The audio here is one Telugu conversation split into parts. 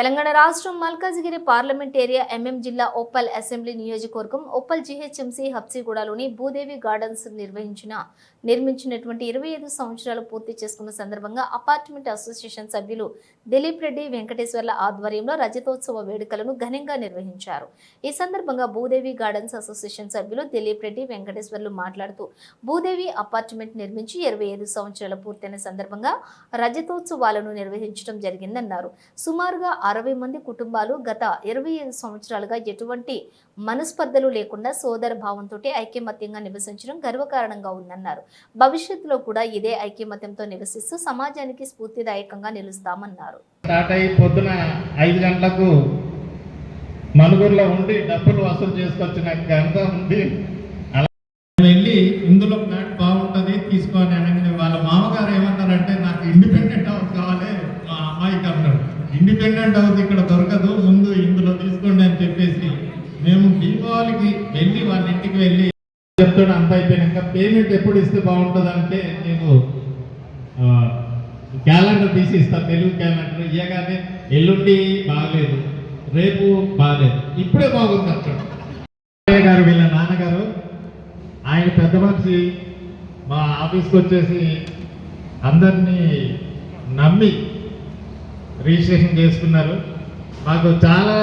తెలంగాణ రాష్ట్రం మల్కాజిగిరి పార్లమెంట్ ఏరియా ఎంఎం జిల్లా ఒప్పల్ అసెంబ్లీ నియోజకవర్గం ఒప్పల్ జీహెచ్ఎంసీ హబ్సిగూడలోని భూదేవి గార్డెన్స్ నిర్వహించిన నిర్మించినటువంటి ఇరవై ఐదు సంవత్సరాలు పూర్తి చేసుకున్న సందర్భంగా అపార్ట్మెంట్ అసోసియేషన్ సభ్యులు దిలీప్ రెడ్డి వెంకటేశ్వర్ల ఆధ్వర్యంలో రజతోత్సవ వేడుకలను ఘనంగా నిర్వహించారు. ఈ సందర్భంగా భూదేవి గార్డెన్స్ అసోసియేషన్ సభ్యులు దిలీప్ రెడ్డి వెంకటేశ్వర్లు మాట్లాడుతూ భూదేవి అపార్ట్మెంట్ నిర్మించి ఇరవై ఐదు సంవత్సరాలు పూర్తయిన సందర్భంగా రజతోత్సవాలను నిర్వహించడం జరిగిందన్నారు. సుమారుగా అరవై మంది కుటుంబాలు గత ఇరవై ఐదు సంవత్సరాలుగా ఎటువంటి మనస్పర్ధలు లేకుండా సోదర భావంతో ఐక్యమత్యంగా నివసించడం గర్వకారణంగా ఉందన్నారు. భవిష్యత్తులో కూడా ఇదే ఐక్యమత్యంతో నివసిస్తూ సమాజానికి స్ఫూర్తిదాయకంగా నిలుస్తామన్నారు. స్టార్ట్ అయ్యి పొద్దున ఐదు గంటలకు మనుగురులో ఉండి డబ్బులు వసూలు చేసుకొచ్చిన ఘనత ఉంది. డిపెండెంట్ అవుతుంది ఇక్కడ దొరకదు. ముందు ఇందులో తీసుకోండి అని చెప్పేసి మేము దీపావళికి వెళ్ళి వాళ్ళ ఇంటికి వెళ్ళి చెప్తాడు. అంత అయిపోయినాక పేమెంట్ ఎప్పుడు ఇస్తే బాగుంటుంది అంటే నేను క్యాలెండర్ తీసి ఇస్తాను తెలుగు క్యాలెండర్ ఇయ్యగానే ఎల్లుండి బాగలేదు. రేపు బాగలేదు. ఇప్పుడే బాగుంది అంటాడు గారు వీళ్ళ నాన్నగారు ఆయన పెద్ద మనిషి. మా ఆఫీస్కి వచ్చేసి అందరినీ నమ్మి రిజిస్ట్రేషన్ చేసుకున్నారు. మాకు చాలా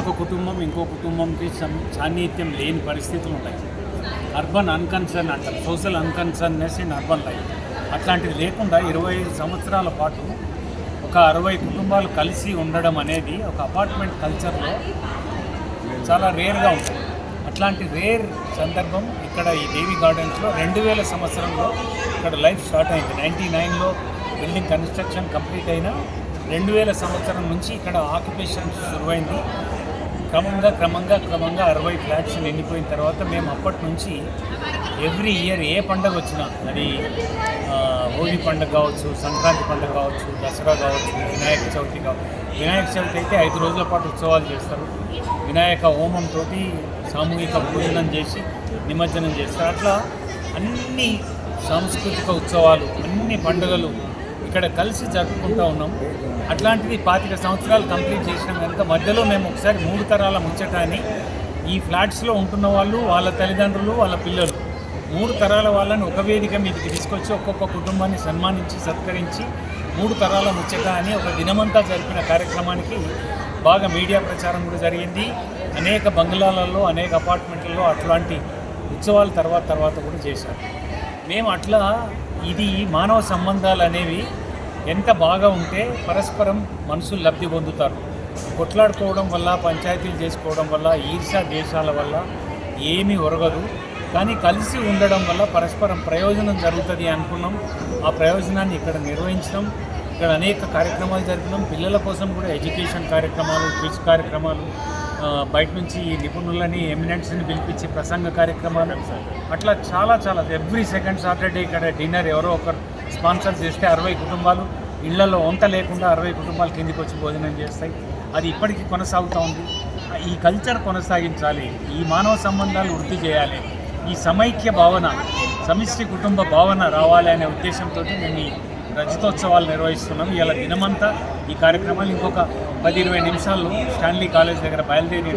ఒక కుటుంబం ఇంకో కుటుంబంకి సాన్నిహిత్యం లేని పరిస్థితులు ఉంటాయి. అర్బన్ అన్కన్సర్న్ అంటారు. Social unconcernness in urban life. అట్లాంటిది లేకుండా ఇరవై ఐదు సంవత్సరాల పాటు ఒక అరవై కుటుంబాలు కలిసి ఉండడం అనేది ఒక అపార్ట్మెంట్ కల్చర్లో చాలా రేర్గా ఉంటుంది. అట్లాంటి రేర్ సందర్భం ఇక్కడ ఈ దేవి గార్డెన్స్లో రెండు వేల సంవత్సరంలో ఇక్కడ లైఫ్ స్టార్ట్ అయింది. నైంటీ నైన్లో బిల్డింగ్ కన్స్ట్రక్షన్ కంప్లీట్ అయిన రెండు వేల సంవత్సరం నుంచి ఇక్కడ ఆక్యుపేషన్ శురువైంది. క్రమంగా క్రమంగా క్రమంగా అరవై ఫ్లాట్స్ నిండిపోయిన తర్వాత మేము అప్పటి నుంచి ఎవ్రీ ఇయర్ ఏ పండగ వచ్చినా అది హోలీ పండుగ కావచ్చు సంక్రాంతి పండుగ కావచ్చు దసరా కావచ్చు వినాయక చవితి కావచ్చు. వినాయక చవితి అయితే ఐదు రోజుల పాటు ఉత్సవాలు చేస్తారు. వినాయక హోమంతో సామూహిక పూజనం చేసి నిమజ్జనం చేస్తారు. అట్లా అన్ని సాంస్కృతిక ఉత్సవాలు అన్ని పండుగలు ఇక్కడ కలిసి జరుపుకుంటూ ఉన్నాం. అట్లాంటిది పాతిక సంవత్సరాలు కంప్లీట్ చేసినాం కనుక మధ్యలో మేము ఒకసారి మూడు తరాల ముచ్చటాన్ని ఈ ఫ్లాట్స్లో ఉంటున్న వాళ్ళు వాళ్ళ తల్లిదండ్రులు వాళ్ళ పిల్లలు మూడు తరాల వాళ్ళని ఒక వేదిక మీదకి తీసుకొచ్చి ఒక్కొక్క కుటుంబాన్ని సన్మానించి సత్కరించి మూడు తరాల ముచ్చట అని ఒక దినమంతా జరిపిన కార్యక్రమానికి బాగా మీడియా ప్రచారం కూడా జరిగింది. అనేక బంగ్లాలలో అనేక అపార్ట్మెంట్లలో అట్లాంటి ఉత్సవాల తర్వాత తర్వాత కూడా చేశారు. మేము అట్లా ఇది మానవ సంబంధాలు అనేవి ఎంత బాగా ఉంటే పరస్పరం మనుషులు లబ్ధి పొందుతారు. కొట్లాడుకోవడం వల్ల పంచాయతీలు చేసుకోవడం వల్ల ఈర్షా దేశాల వల్ల ఏమీ ఒరగదు. కానీ కలిసి ఉండడం వల్ల పరస్పరం ప్రయోజనం జరుగుతుంది అనుకున్నాం. ఆ ప్రయోజనాన్ని ఇక్కడ నిర్వహించడం ఇక్కడ అనేక కార్యక్రమాలు జరిపినాం. పిల్లల కోసం కూడా ఎడ్యుకేషన్ కార్యక్రమాలు క్విజ్ కార్యక్రమాలు బయట నుంచి నిపుణులని ఎమినెంట్స్ని పిలిపించి ప్రసంగ కార్యక్రమాలు. అట్లా చాలా చాలా ఎవ్రీ సెకండ్ సాటర్డే ఇక్కడ డిన్నర్ ఎవరో ఒకరు స్పాన్సర్ చేస్తే అరవై కుటుంబాలు ఇళ్ళలో వంట లేకుండా అరవై కుటుంబాలు కిందికి వచ్చి భోజనం చేస్తాయి. అది ఇప్పటికీ కొనసాగుతూ ఉంది. ఈ కల్చర్ కొనసాగించాలి. ఈ మానవ సంబంధాలు వృద్ధి చేయాలి. ఈ సమైక్య భావన సమిష్టి కుటుంబ భావన రావాలి అనే ఉద్దేశంతో నేను ఈ రజతోత్సవాలు నిర్వహిస్తున్నాం. ఇలా దినమంతా ఈ కార్యక్రమాలు ఇంకొక పది ఇరవై నిమిషాల్లో స్టాన్లీ కాలేజ్ దగ్గర బయలుదేరి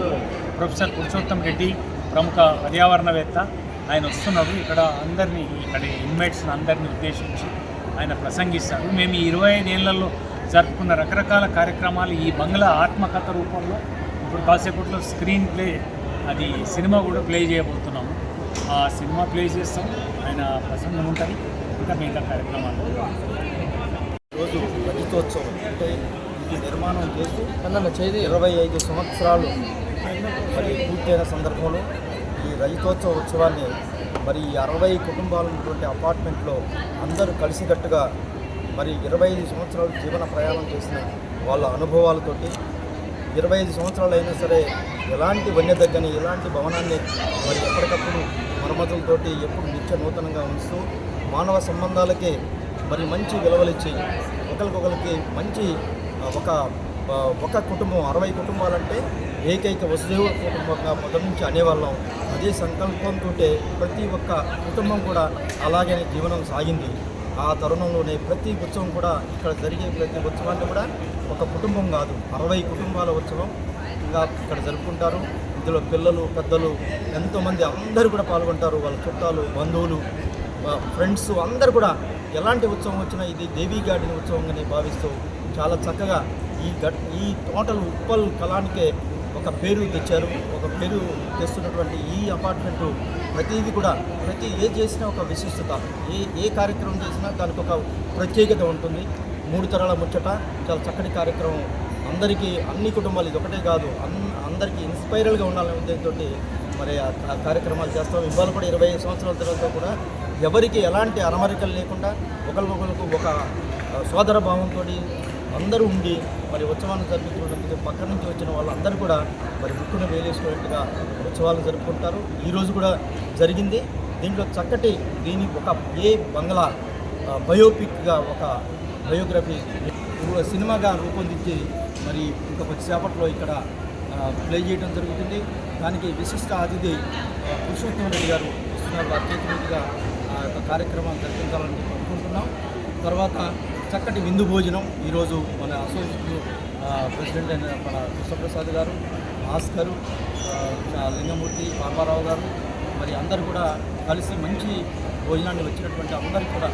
ప్రొఫెసర్ పురుషోత్తం రెడ్డి ప్రముఖ పర్యావరణవేత్త ఆయన వస్తున్నారు. ఇక్కడ అందరినీ ఇక్కడ ఇన్మేట్స్ అందరినీ ఉద్దేశించి ఆయన ప్రసంగిస్తారు. మేము ఈ ఇరవై ఐదేళ్ళలో జరుపుకున్న రకరకాల కార్యక్రమాలు ఈ బంగ్లా ఆత్మకథ రూపంలో ఇప్పుడు కాసేపట్లో స్క్రీన్ ప్లే అది సినిమా కూడా ప్లే చేయబోతున్నాము. ఆ సినిమా ప్లే చేస్తాం. ఆయన ప్రసంగం ఉంటుంది. ఇంకా మిగతా కార్యక్రమాలు. రోజు రజతోత్సవం అంటే ఇది నిర్మాణం చేస్తూ ఇరవై ఐదు సంవత్సరాలు మరి పూర్తయిన సందర్భంలో ఈ రజతోత్సవ ఉత్సవాన్ని మరి ఈ అరవై కుటుంబాలు ఉన్నటువంటి అపార్ట్మెంట్లో అందరూ కలిసికట్టుగా మరి ఇరవై ఐదు సంవత్సరాలు జీవన ప్రయాణం చేసిన వాళ్ళ అనుభవాలతోటి ఇరవై ఐదు సంవత్సరాలు అయినా సరే ఎలాంటి వన్య దగ్గని ఎలాంటి భవనాన్ని మరి ఎప్పటికప్పుడు మరమ్మతులతోటి ఎప్పుడు నిత్య నూతనంగా ఉంచుతూ మానవ సంబంధాలకి మరి మంచి విలువలిచ్చి ఒకరికొకరికి మంచి ఒక ఒక కుటుంబం అరవై కుటుంబాలంటే ఏకైక వసుదేవ కుటుంబంగా మొదటి నుంచి అనేవాళ్ళం. అదే సంకల్పంతో ప్రతి ఒక్క కుటుంబం కూడా అలాగే జీవనం సాగింది. ఆ తరుణంలోనే ప్రతి ఉత్సవం కూడా ఇక్కడ జరిగే ప్రతి ఉత్సవాన్ని కూడా ఒక కుటుంబం కాదు అరవై కుటుంబాల ఉత్సవం ఇంకా ఇక్కడ జరుపుకుంటారు. ఇందులో పిల్లలు పెద్దలు ఎంతోమంది అందరూ కూడా పాల్గొంటారు. వాళ్ళ చుట్టాలు బంధువులు ఫ్రెండ్స్ అందరూ కూడా ఎలాంటి ఉత్సవం వచ్చినా ఇది దేవీ గార్డెన్ ఉత్సవంగానే భావిస్తూ చాలా చక్కగా ఈ గట్ ఈ టోటల్ ఉప్పల్ కళానికే ఒక పేరు తెచ్చారు. ఒక పేరు తెస్తున్నటువంటి ఈ అపార్ట్మెంటు ప్రతిదీ కూడా ప్రతి ఏ చేసినా ఒక విశిష్టత. ఏ ఏ కార్యక్రమం చేసినా దానికి ఒక ప్రత్యేకత ఉంటుంది. మూడు తరాల ముచ్చట చాలా చక్కటి కార్యక్రమం. అందరికీ అన్ని కుటుంబాలు ఇది ఒకటే కాదు. అన్ అందరికీ ఇన్స్పైరల్గా ఉండాలనే ఉద్దేశంతో మరి ఆ కార్యక్రమాలు చేస్తాం. ఇవాళ కూడా ఇరవై ఐదు సంవత్సరాల తర్వాత కూడా ఎవరికి ఎలాంటి అరమరికలు లేకుండా ఒకరికొకరికి ఒక సోదర భావంతో అందరూ ఉండి మరి ఉత్సవాన్ని జరుపుకున్నట్టు పక్క నుంచి వచ్చిన వాళ్ళందరూ కూడా మరి ముక్కును వేలేసుకున్నట్టుగా ఉత్సవాలు జరుపుకుంటారు. ఈరోజు కూడా జరిగింది. దీంట్లో చక్కటి దీని ఒక ఏ బంగ్లా బయోపిక్గా ఒక బయోగ్రఫీ సినిమాగా రూపొందించి మరి ఇంకొక కొద్దిసేపట్లో ఇక్కడ ప్లే చేయడం జరుగుతుంది. దానికి విశిష్ట అతిథి పురుషోత్తమ రెడ్డి గారు వస్తున్నారు. వారి మీదుగా ఆ యొక్క కార్యక్రమాన్ని జరిపించాలని చెప్పి అనుకుంటున్నాం. తర్వాత చక్కటి విందు భోజనం ఈరోజు మన అసోసియేషన్ ప్రెసిడెంట్ అయిన మన కృష్ణప్రసాద్ గారు భాస్కర్ లింగమూర్తి పాపారావు గారు మరి అందరూ కూడా కలిసి మంచి భోజనాన్ని వచ్చినటువంటి అందరికీ కూడా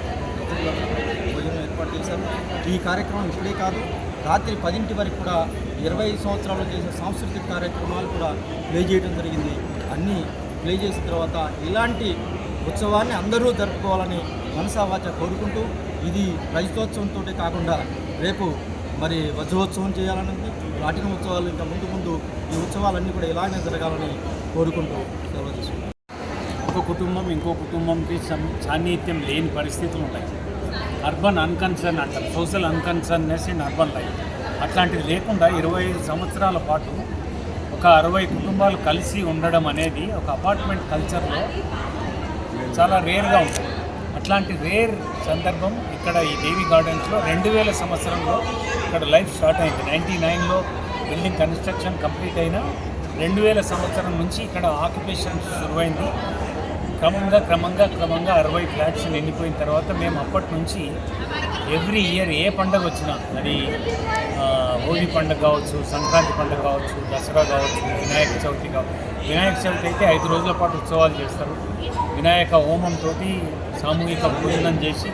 భోజనం ఏర్పాటు చేశారు. ఈ కార్యక్రమం ఇప్పుడే కాదు రాత్రి పదింటి వరకు కూడా ఇరవై సంవత్సరాలు చేసిన సాంస్కృతిక కార్యక్రమాలు కూడా ప్లే చేయడం జరిగింది. అన్నీ ప్లే చేసిన తర్వాత ఇలాంటి ఉత్సవాన్ని అందరూ జరుపుకోవాలని మనసావాచ కోరుకుంటూ ఇది రజతోత్సవంతో కాకుండా రేపు మరి వజ్రోత్సవం చేయాలని ఉంది లాటిన ఉత్సవాలు ఇంకా ముందు ముందు ఈ ఉత్సవాలన్నీ కూడా ఇలానే జరగాలని కోరుకుంటూ సెలవు ఒక కుటుంబం ఇంకో కుటుంబంకి సాన్నిహిత్యం లేని పరిస్థితులు ఉంటాయి. అర్బన్ అన్కన్సర్న్ అంటారు. Social unconcernness in urban life అట్లాంటిది లేకుండా ఇరవై ఐదు సంవత్సరాల పాటు ఒక అరవై కుటుంబాలు కలిసి ఉండడం అనేది ఒక అపార్ట్మెంట్ కల్చర్లో చాలా రేర్గా ఉంటుంది. అట్లాంటి రేర్ సందర్భం ఇక్కడ ఈ దేవి గార్డెన్స్లో రెండు వేల సంవత్సరంలో ఇక్కడ లైఫ్ స్టార్ట్ అయింది. నైంటీ నైన్లో బిల్డింగ్ కన్స్ట్రక్షన్ కంప్లీట్ అయిన రెండు వేల సంవత్సరం నుంచి ఇక్కడ ఆక్యుపేషన్ శురువైంది. క్రమంగా క్రమంగా క్రమంగా అరవై ఫ్లాట్స్ నిండిపోయిన తర్వాత మేము అప్పటి నుంచి ఎవ్రీ ఇయర్ ఏ పండగ వచ్చినా అది హోలీ పండుగ కావచ్చు సంక్రాంతి పండుగ కావచ్చు దసరా కావచ్చు వినాయక చవితి కావచ్చు. వినాయక చవితి అయితే ఐదు రోజుల పాటు ఉత్సవాలు చేస్తారు. వినాయక హోమంతో సామూహిక పూజనం చేసి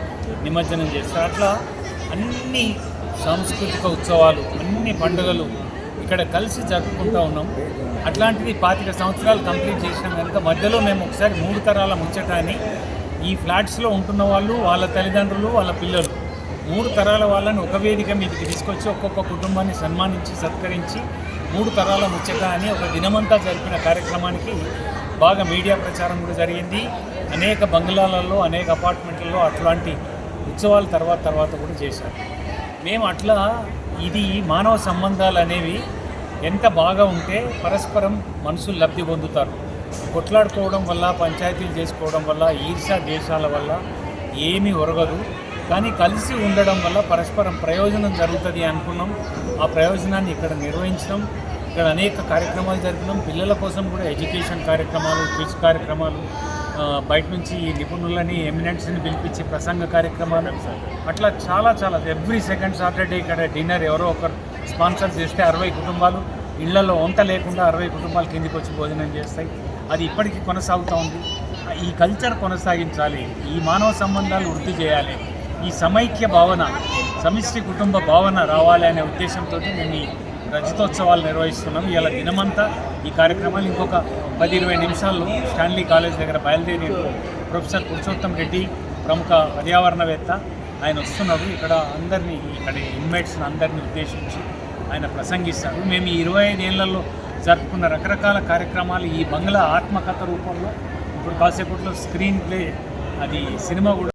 నిమజ్జనం చేస్తారు. అట్లా అన్ని సాంస్కృతిక ఉత్సవాలు అన్ని పండుగలు ఇక్కడ కలిసి జరుపుకుంటూ ఉన్నాం. అట్లాంటిది పాతిక సంవత్సరాలు కంప్లీట్ చేసినాం కనుక మధ్యలో మేము ఒకసారి మూడు తరాల ముచ్చటాన్ని ఈ ఫ్లాట్స్లో ఉంటున్న వాళ్ళు వాళ్ళ తల్లిదండ్రులు వాళ్ళ పిల్లలు మూడు తరాల వాళ్ళని ఒక వేదిక మీదకి తీసుకొచ్చి ఒక్కొక్క కుటుంబాన్ని సన్మానించి సత్కరించి మూడు తరాల ముచ్చట అని ఒక దినమంతా జరిపిన కార్యక్రమానికి బాగా మీడియా ప్రచారం కూడా జరిగింది. అనేక బంగ్లాలలో అనేక అపార్ట్మెంట్లలో అట్లాంటి ఉత్సవాల తర్వాత తర్వాత కూడా చేశారు. మేము అట్లా ఇది మానవ సంబంధాలు అనేవి ఎంత బాగా ఉంటే పరస్పరం మనుషులు లబ్ధి పొందుతారు. కొట్లాడుకోవడం వల్ల పంచాయతీలు చేసుకోవడం వల్ల ఈర్షా దేశాల వల్ల ఏమీ ఒరగదు. కానీ కలిసి ఉండడం వల్ల పరస్పరం ప్రయోజనం జరుగుతుంది అనుకున్నాం. ఆ ప్రయోజనాన్ని ఇక్కడ నిర్వహించడం ఇక్కడ అనేక కార్యక్రమాలు జరిపినాం. పిల్లల కోసం కూడా ఎడ్యుకేషన్ కార్యక్రమాలు క్విజ్ కార్యక్రమాలు బయట నుంచి నిపుణులని ఎమినెంట్స్ని పిలిపించి ప్రసంగ కార్యక్రమాలు అట్లా చాలా చాలా ఎవ్రీ సెకండ్ సాటర్డే ఇక్కడ డిన్నర్ ఎవరో ఒకరు స్పాన్సర్ చేస్తే అరవై కుటుంబాలు ఇళ్ళలో వంట లేకుండా అరవై కుటుంబాలు కిందికి వచ్చి భోజనం చేస్తాయి. అది ఇప్పటికీ కొనసాగుతూ ఉంది. ఈ కల్చర్ కొనసాగించాలి. ఈ మానవ సంబంధాలు వృద్ధి చేయాలి. ఈ సమైక్య భావన సమిష్టి కుటుంబ భావన రావాలి అనే ఉద్దేశంతో మేము ఈ రజతోత్సవాలు నిర్వహిస్తున్నాం. ఇలా దినమంతా ఈ కార్యక్రమాలు ఇంకొక పది ఇరవై నిమిషాల్లో స్టాన్లీ కాలేజ్ దగ్గర బయలుదేరి ప్రొఫెసర్ పురుషోత్తం రెడ్డి ప్రముఖ పర్యావరణవేత్త ఆయన వస్తున్నారు. ఇక్కడ అందరినీ ఇక్కడ ఇన్మేట్స్ని అందరినీ ఉద్దేశించి ఆయన ప్రసంగిస్తారు. మేము ఈ ఇరవై ఐదేళ్ళలో జరుపుకున్న రకరకాల కార్యక్రమాలు ఈ బంగ్లా ఆత్మకథ రూపంలో ఇప్పుడు కాసేపట్లో స్క్రీన్ ప్లే అది సినిమా కూడా